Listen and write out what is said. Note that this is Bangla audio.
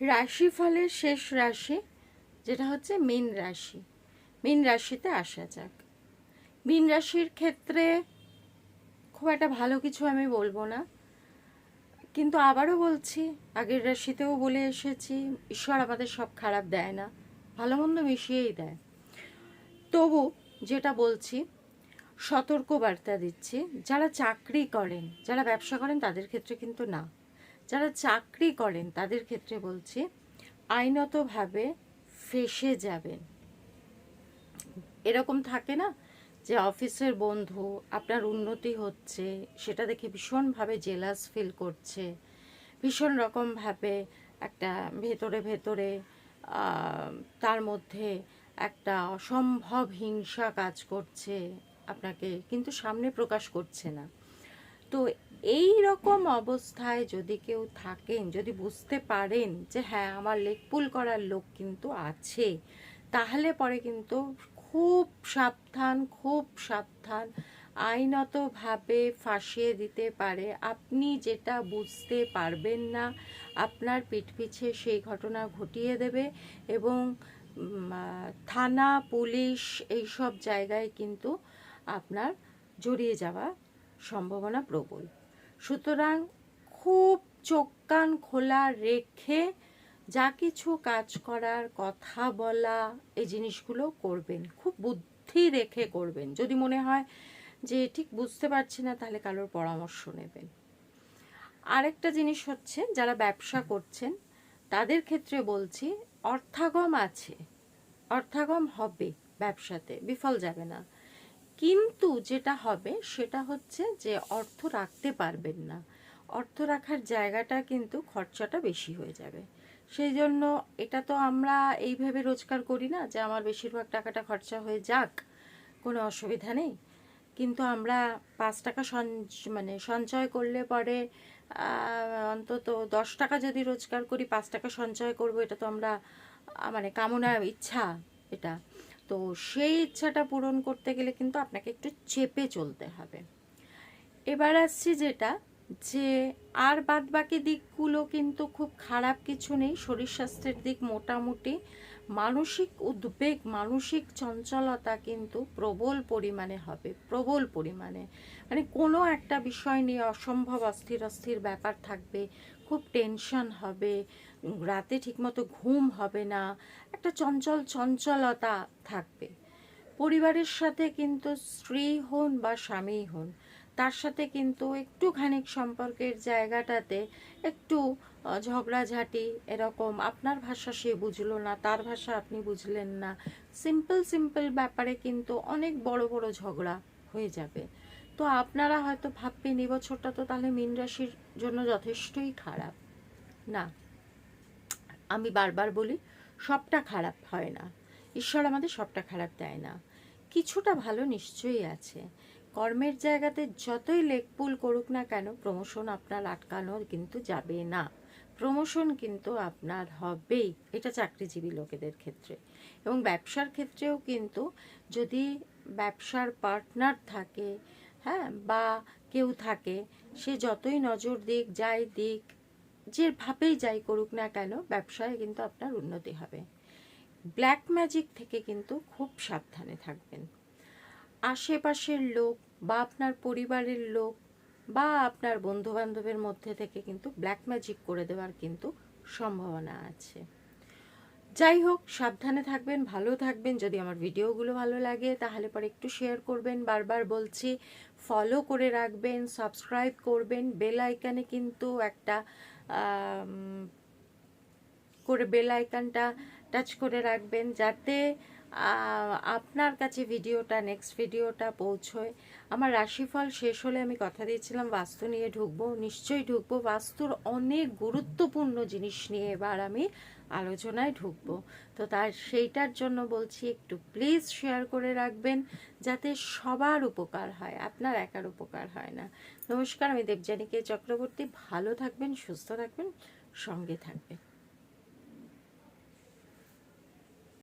রাশিফলের শেষ রাশি, যেটা হচ্ছে মীন রাশি। মীন রাশিতে আসা যাক। মীন রাশির ক্ষেত্রে খুব একটা ভালো কিছু আমি বলব না। কিন্তু আবারও বলছি, আগের রাশিতেও বলে এসেছি, ঈশ্বর আমাদের সব খারাপ দেয় না, ভালো মন্দ মিশিয়েই দেয়। তবু যেটা বলছি সতর্ক বার্তা দিচ্ছি, যারা চাকরি করেন, যারা ব্যবসা করেন, তাদের ক্ষেত্রে কিন্তু না। যারা চাকরি করেন, তাদের ক্ষেত্রে বলছি, আইনতভাবে ফেসে যাবেন। এরকম থাকে না যে অফিসের বন্ধু, আপনার উন্নতি হচ্ছে, সেটা দেখে ভীষণভাবে জেলাস ফিল করছে, ভীষণ রকমভাবে একটা ভেতরে ভেতরে তার মধ্যে একটা অসম্ভব হিংসা কাজ করছে আপনাকে, কিন্তু সামনে প্রকাশ করছে না। তো এই রকম অবস্থায় যদি কেউ থাকেন, যদি বুঝতে পারেন যে হ্যাঁ আমার লেকপুল করার লোক কিন্তু আছে, তাহলে পরে কিন্তু খুব সাবধান খুব সাবধান আইনতভাবে ফাঁসিয়ে দিতে পারে। আপনি যেটা বুঝতে পারবেন না, আপনার পিঠ পিছে সেই ঘটনা ঘটিয়ে দেবে এবং থানা, পুলিশ এইসব জায়গায় কিন্তু আপনার জড়িয়ে যাওয়া সম্ভাবনা প্রবল। সুতরাং খুব চোখ কান খোলা রেখে যা কিছু কাজ করার কথা বলা, এই জিনিসগুলো করবেন। খুব বুদ্ধি রেখে করবেন। যদি মনে হয় যে ঠিক বুঝতে পারছি না, তাহলে কারোর পরামর্শ নেবেন। আরেকটা জিনিস হচ্ছে, যারা ব্যবসা করছেন, তাদের ক্ষেত্রে বলছি, অর্থাগম আছে। অর্থাগম হবে ব্যবসাতে, বিফল যাবে না। কিন্তু যেটা হবে সেটা হচ্ছে যে অর্থ রাখতে পারবেন না। অর্থ রাখার জায়গাটা কিন্তু খরচাটা বেশি হয়ে যাবে। সেই জন্য এটা তো আমরা এইভাবে রোজগার করি না যে আমার বেশিরভাগ টাকাটা খরচা হয়ে যাক, কোনো অসুবিধা নেই। কিন্তু আমরা পাঁচ টাকা মানে সঞ্চয় করলে পরে অন্তত দশ টাকা যদি রোজগার করি, পাঁচ টাকা সঞ্চয় করব, এটা তো আমরা মানে কামনা ইচ্ছা এটা। তো সেই ইচ্ছাটা পূরণ করতে গেলে কিন্তু আপনাকে একটু চেপে চলতে হবে। এবার আসছি যেটা যে আর বাদ বাকি দিকগুলো কিন্তু খুব খারাপ কিছু নেই। শরীর স্বাস্থ্যের দিক মোটামুটি। মানসিক উদ্বেগ, মানসিক চঞ্চলতা কিন্তু প্রবল পরিমাণে হবে, প্রবল পরিমাণে। মানে কোনো একটা বিষয় নিয়ে অসম্ভব অস্থির অস্থির ব্যাপার থাকবে, খুব টেনশন হবে, রাতে ঠিকমতো ঘুম হবে না, একটা চঞ্চল চঞ্চলতা থাকবে। পরিবারের সাথে কিন্তু স্ত্রী হন বা স্বামী হন তার সাথে কিন্তু একটু খানিক সম্পর্কের জায়গাটাতে একটু ঝগড়াঝাটি এরকম। আপনার ভাষা সে বুঝলো না, তার ভাষা আপনি বুঝলেন না। সিম্পল সিম্পল ব্যাপারে কিন্তু অনেক বড় বড় ঝগড়া হয়ে যাবে। তো আপনারা হয়তো ভাববেন, এই বছরটা তো তাহলে মীন রাশির জন্য যথেষ্টই খারাপ। না, আমি বারবার বলি, সবটা খারাপ হয় না। ঈশ্বর আমাদের সবটা খারাপ দেয় না। কিছুটা ভালো নিশ্চয়ই আছে। কর্মের জায়গাতে যতই লেকপুল করুক না কেন প্রমোশন আপনার আটকানো কিন্তু যাবে না। প্রমোশন কিন্তু আপনার হবেই, এটা চাকরিজীবী লোকেদের ক্ষেত্রে। এবং ব্যবসার ক্ষেত্রেও কিন্তু যদি ব্যবসার পার্টনার থাকে হ্যাঁ বা কেউ থাকে, সে যতই নজর দিক, যাই দিক যেভাবেই যাই করুক না কেন, ব্যবসায় কিন্তু আপনার উন্নতি হবে। ব্ল্যাক ম্যাজিক থেকে কিন্তু খুব সাবধানে থাকবেন। আশেপাশের লোক বা আপনার পরিবারের লোক বা আপনার বন্ধু বান্ধবের মধ্যে থেকে কিন্তু ব্ল্যাক ম্যাজিক করে দেওয়ার কিন্তু সম্ভাবনা আছে। যাই হোক, সাবধানে থাকবেন, ভালো থাকবেন। যদি আমার ভিডিওগুলো ভালো লাগে, তাহলে পরে একটু শেয়ার করবেন। বারবার বলছি ফলো করে রাখবেন সাবস্ক্রাইব করবেন। বেল আইকানে কিন্তু একটা করে বেল আইকানটা টাচ করে রাখবেন। যাতে আপনার কাছে ভিডিওটা নেক্সট ভিডিওটা পৌঁছয়। আমার রাশিফল শেষ হলে আমি কথা দিয়েছিলাম, বাস্তু নিয়ে ঢুকবো, নিশ্চয়ই ঢুকবো। বাস্তুর অনেক গুরুত্বপূর্ণ জিনিস নিয়ে এবার আমি আলোচনায় ঢুকবো। তো তার, সেইটার জন্য বলছি, একটু প্লিজ শেয়ার করে রাখবেন, যাতে সবার উপকার হয়। আপনার একার উপকার হয় না। নমস্কার, আমি দেবযানীকে চক্রবর্তী। ভালো থাকবেন, সুস্থ থাকবেন, সঙ্গে থাকবেন।